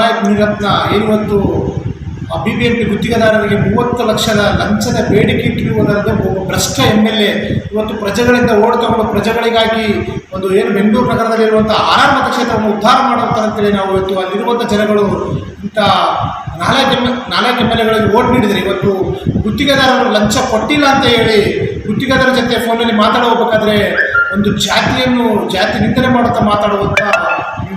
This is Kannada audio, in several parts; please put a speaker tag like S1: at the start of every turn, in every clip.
S1: ನಾಲಾಯಕ್ ಮುನಿರತ್ನ ಏನಿವತ್ತು ಬಿ ಬಿ ಎಂ ಪಿ ಗುತ್ತಿಗೆದಾರರಿಗೆ ಮೂವತ್ತು ಲಕ್ಷದ ಲಂಚದ ಬೇಡಿಕೆ ಇಟ್ಟಿರುವುದರಿಂದ ಒಬ್ಬ ಭ್ರಷ್ಟ ಎಂ ಎಲ್ ಎ ಇವತ್ತು ಪ್ರಜೆಗಳಿಂದ ಓಡ್ ತಗೊಂಡು ಪ್ರಜೆಗಳಿಗಾಗಿ ಒಂದು ಏನು ಬೆಂಗಳೂರು ನಗರದಲ್ಲಿರುವಂಥ ಆರಾಮ ಕ್ಷೇತ್ರವನ್ನು ಉದ್ಧಾರ ಮಾಡುವಂಥ ಅಂತೇಳಿ ನಾವು ಇವತ್ತು ಅಲ್ಲಿರುವಂಥ ಜನಗಳು ಇಂಥ ನಾಲ್ಕು ಎಂ ನಾಲ್ಕು ಎಂ ಎಲ್ ಎಗಳಿಗೆ ಓಟ್ ನೀಡಿದರೆ ಇವತ್ತು ಗುತ್ತಿಗೆದಾರರು ಲಂಚ ಕೊಟ್ಟಿಲ್ಲ ಅಂತ ಹೇಳಿ ಗುತ್ತಿಗೆದಾರರ ಜೊತೆ ಫೋನಲ್ಲಿ ಮಾತಾಡೋಗ್ಬೇಕಾದ್ರೆ ಒಂದು ಜಾತಿಯನ್ನು ಜಾತಿ ನಿಂದನೆ ಮಾಡುತ್ತಾ ಮಾತಾಡುವಂಥ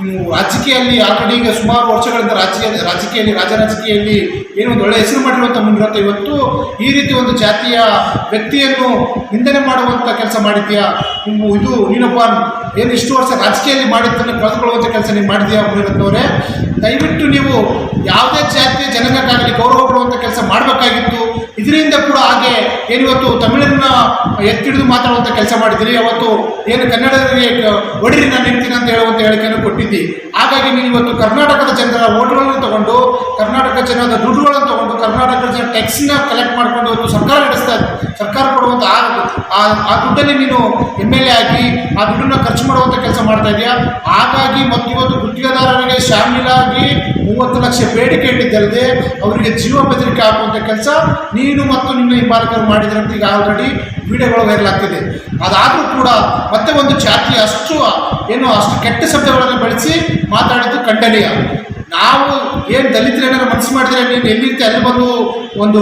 S1: ಇವ್ನು ರಾಜಕೀಯದಲ್ಲಿ ಆಲ್ರೆಡಿ ಈಗ ಸುಮಾರು ವರ್ಷಗಳಿಂದ ರಾಜಕೀಯ, ರಾಜಕೀಯಲ್ಲಿ ರಾಜ ರಾಜಕೀಯಲ್ಲಿ ಏನು ಒಂದು ಒಳ್ಳೆ ಹೆಸರು ಮಾಡಿರುವಂಥ ಮುಂದಿರುತ್ತೆ ಇವತ್ತು ಈ ರೀತಿ ಒಂದು ಜಾತಿಯ ವ್ಯಕ್ತಿಯನ್ನು ನಿಂದನೆ ಮಾಡುವಂಥ ಕೆಲಸ ಮಾಡಿದ್ಯಾ? ನೀವು ಇದು ನೀನಪ್ಪ ಏನು ಇಷ್ಟು ವರ್ಷ ರಾಜಕೀಯದಲ್ಲಿ ಮಾಡಿದ್ದನ್ನು ಕಳೆದುಕೊಳ್ಳುವಂಥ ಕೆಲಸ ನೀವು ಮಾಡಿದ್ಯಾ ಮುನಿರತ್ನವರೇ ದಯವಿಟ್ಟು ನೀವು ಯಾವುದೇ ಜಾತಿಯ ಜನಾಂಗಕ್ಕಾಗಲಿ ಗೌರವ ಕೊಡುವಂಥ ಕೆಲಸ ಮಾಡಬೇಕಾಗಿತ್ತು. ಇದರಿಂದ ಕೂಡ ಹಾಗೆ ಏನಿವತ್ತು ತಮಿಳನ್ನ ಎತ್ತಿಡಿದು ಮಾತಾಡುವಂಥ ಕೆಲಸ ಮಾಡಿದ್ದೀರಿ ಅವತ್ತು ಏನು ಕನ್ನಡರಿಗೆ ಒಡಿರಿ ನಾನು ನಿಂತೀನಿ ಅಂತ ಹೇಳುವಂಥ ಹೇಳಿಕೆಯನ್ನು ಕೊಟ್ಟಿದ್ದಿ. ಹಾಗಾಗಿ ನೀನು ಇವತ್ತು ಕರ್ನಾಟಕದ ಜನರ ಓಟ್ಗಳನ್ನು ತಗೊಂಡು, ಕರ್ನಾಟಕ ಜನರ ದುಡ್ಡುಗಳನ್ನು ತಗೊಂಡು, ಕರ್ನಾಟಕದ ಜನ ಟ್ಯಾಕ್ಸಿನ ಕಲೆಕ್ಟ್ ಮಾಡಿಕೊಂಡು ಇವತ್ತು ಸರ್ಕಾರ ನಡೆಸ್ತಾ ಸರ್ಕಾರ ಕೊಡುವಂಥ ಆ- ಆ ದುಡ್ಡಲ್ಲಿ ನೀನು ಎಂ ಎಲ್ ಎ ಆಗಿ ಆ ದುಡ್ಡನ್ನು ಖರ್ಚು ಮಾಡುವಂಥ ಕೆಲಸ ಮಾಡ್ತಾ ಇದೆಯಾ ಹಾಗಾಗಿ ಮತ್ತು ಇವತ್ತು ಗುತ್ತಿಗೆದಾರರಿಗೆ ಶಾಮೀಲಾಗಿ ಮೂವತ್ತು ಲಕ್ಷ ಬೇಡಿಕೆ ಇಟ್ಟಿದ್ದಲ್ಲದೆ ಅವರಿಗೆ ಜೀವ ಬೆದರಿಕೆ ಹಾಕುವಂಥ ಕೆಲಸ ನೀನು ಮತ್ತು ನಿನ್ನ ಹಿಂಬಾಲಕರು ಮಾಡಿದ್ರೆ ಅಂತ ಈಗ ಆಲ್ರೆಡಿ ವಿಡಿಯೋಗಳು ವೈರಲ್ ಆಗ್ತಿದೆ. ಅದಾದರೂ ಕೂಡ ಮತ್ತೆ ಒಂದು ಜಾತಿ ಅಷ್ಟು, ಏನು ಅಷ್ಟು ಕೆಟ್ಟ ಶಬ್ದಗಳನ್ನು ಬಳಸಿ ಮಾತಾಡಿದ್ದು ಖಂಡನೀಯ. ನಾವು ಏನು ದಲಿತರು ಏನಾರು ಮನಸ್ಸು ಮಾಡಿದ್ರೆ ನೀನು ಎಲ್ಲಿರ್ತೀಯ ಅಲ್ಲಿ ಬಂದು ಒಂದು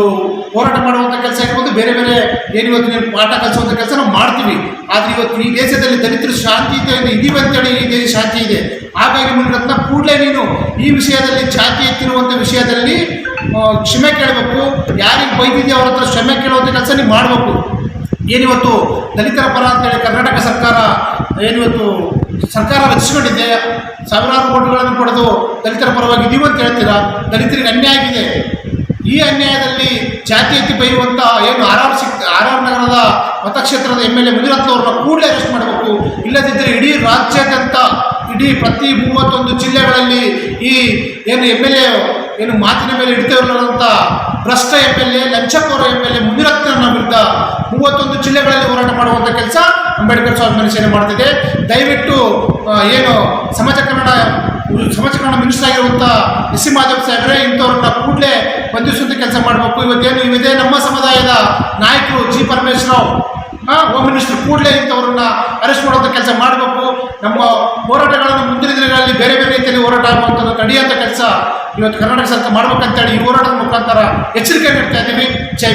S1: ಹೋರಾಟ ಮಾಡುವಂಥ ಕೆಲಸ ಇರ್ಬೋದು ಬೇರೆ ಬೇರೆ ಏನು ಇವತ್ತು ನೀವು ಪಾಠ ಕಲಿಸುವಂಥ ಕೆಲಸ ನಾವು ಮಾಡ್ತೀವಿ. ಆದರೆ ಇವತ್ತು ಈ ದೇಶದಲ್ಲಿ ದಲಿತರು ಶಾಂತಿಯುತದಿಂದ ಇದೀವಿ ಅಂತೇಳಿ ಈ ದೇಶ ಶಾಂತಿ ಇದೆ. ಹಾಗಾಗಿ ಮುನಿರತ್ನ ಕೂಡಲೇ ನೀನು ಈ ವಿಷಯದಲ್ಲಿ ಜಾತಿ ಎತ್ತಿರುವಂಥ ವಿಷಯದಲ್ಲಿ ಕ್ಷಮೆ ಕೇಳಬೇಕು. ಯಾರಿಗೆ ಬೈದಿದೆಯೋ ಅವ್ರ ಹತ್ರ ಕ್ಷಮೆ ಕೇಳುವಂಥ ಕೆಲಸ ನೀವು ಮಾಡಬೇಕು. ಏನಿವತ್ತು ದಲಿತರ ಪರ ಅಂತೇಳಿ ಕರ್ನಾಟಕ ಸರ್ಕಾರ ಏನಿವತ್ತು ಸರ್ಕಾರ ರಚಿಸಿಕೊಂಡಿದೆ. ಸಾವಿರಾರು ಕೋಟಿಗಳನ್ನು ಪಡೆದು ದಲಿತರ ಪರವಾಗಿ ನೀವು ಅಂತ ಹೇಳ್ತೀರಾ? ದಲಿತರಿಗೆ ಅನ್ಯಾಯ ಆಗಿದೆ. ಈ ಅನ್ಯಾಯದಲ್ಲಿ ಜಾತಿ ಎತ್ತಿ ಬೈಯುವಂಥ ಏನು ಆರ್ ಆರ್ ಸಿಕ್ ಆರ್ ಆರ್ ನಗರದ ಮತಕ್ಷೇತ್ರದ ಎಂ ಎಲ್ ಎ ಮುನಿರತ್ನವ್ರನ್ನ ಕೂಡಲೇ ಅರೆಸ್ಟ್ ಮಾಡಬೇಕು. ಇಲ್ಲದಿದ್ದರೆ ಇಡೀ ರಾಜ್ಯಾದ್ಯಂತ, ಇಡೀ ಪ್ರತಿ ಮೂವತ್ತೊಂದು ಜಿಲ್ಲೆಗಳಲ್ಲಿ ಈ ಏನು ಎಂ ಎಲ್ ಎ ಏನು ಮಾತಿನ ಮೇಲೆ ಇಡ್ತೇವಲ್ಲಂಥ ಭ್ರಷ್ಟ ಎಂ ಎಲ್ ಎ, ಲಂಚಕೋರ ಎಂ ಎಲ್ ಎ ಮುನಿರತ್ನ ವಿರುದ್ಧ ಮೂವತ್ತೊಂದು ಜಿಲ್ಲೆಗಳಲ್ಲಿ ಹೋರಾಟ ಮಾಡುವಂಥ ಕೆಲಸ ಅಂಬೇಡ್ಕರ್ ಸ್ವಾಮಿ ಸೇನೆ ಮಾಡ್ತಿದೆ. ದಯವಿಟ್ಟು ಏನು ಸಮಾಜ ಕನ್ನಡ ಸಮಾಜ ಕನ್ನಡ ಮಿನಿಸ್ಟರ್ ಆಗಿರುವಂಥ ಎಸ್ ಸಿ ಮಾಧವ್ ಸಾಹೇಬ್ರೆ, ಇಂಥವ್ರನ್ನ ಕೆಲಸ ಮಾಡಬೇಕು. ಇವತ್ತೇನು ನಮ್ಮ ಸಮುದಾಯದ ನಾಯಕರು ಜಿ ಪರಮೇಶ್ವರರಾವ್. ಹೋಮ್ ಮಿನಿಸ್ಟರ್ ಕೂಡಲೇ ಇಂಥವ್ರನ್ನ ಅರೆಸ್ಟ್ ಮಾಡುವಂಥ ಕೆಲಸ ಮಾಡಬೇಕು. ನಮ್ಮ ಹೋರಾಟಗಳನ್ನು ಮುಂದಿನ ದಿನಗಳಲ್ಲಿ ಬೇರೆ ಬೇರೆ ರೀತಿಯಲ್ಲಿ ಹೋರಾಟ ಆಗುವಂಥದ್ದು ತಡೆಯುವಂಥ ಕೆಲಸ ಇವತ್ತು ಕರ್ನಾಟಕ ಸರ್ಕಾರ ಮಾಡ್ಬೇಕಂತೇಳಿ ಈ ಹೋರಾಟದ ಮುಖಾಂತರ ಎಚ್ಚರಿಕೆ ನೀಡ್ತಾ ಇದ್ದೀವಿ. ಜೈ